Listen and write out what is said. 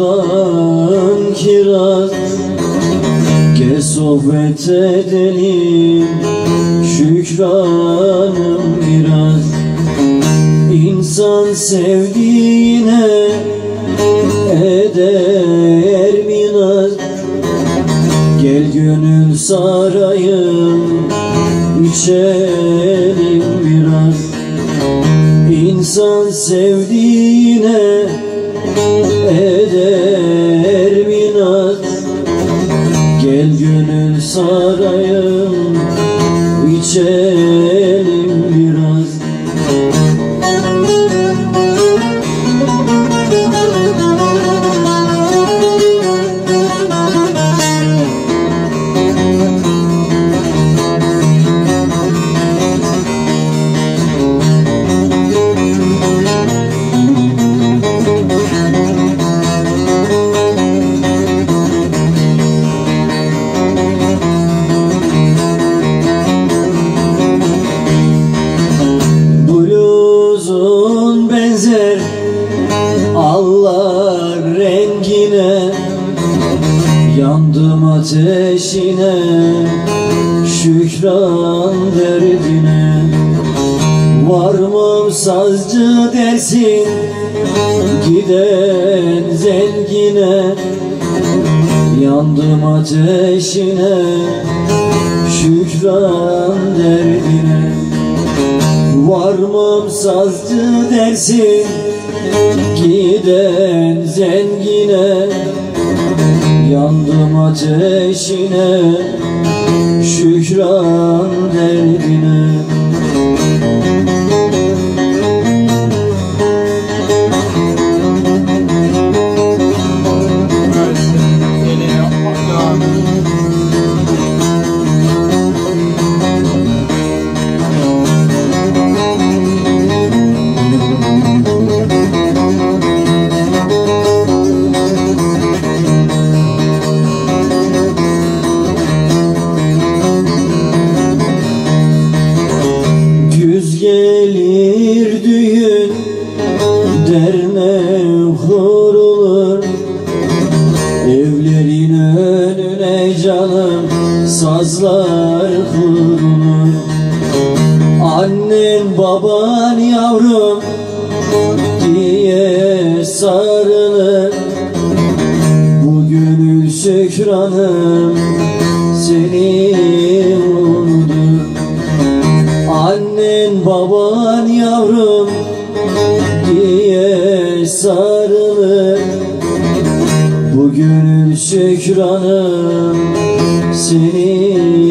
Dudağın kiraz Gel sohbet edelim. Şükranım biraz İnsan sevdiğine Eder mi naz Gel gönül sarayım içelim biraz. İnsan sevdiğine sarayım içelim Yandım ateşine Şükran derdine. Varmam sazcı dersin Giden zengine? Yandım ateşine Şükran derdine. Varmam sazcı dersin Giden zengine Yandım ateşine Şükran derdine Dernek kurulur Evlerin önüne canım Sazlar kurulur. Annen baban yavrum Diye sarılır. Bu gönül şükranım Seni unutur Annen baban yavrum diye sarılır. Bu gönül şükranım seni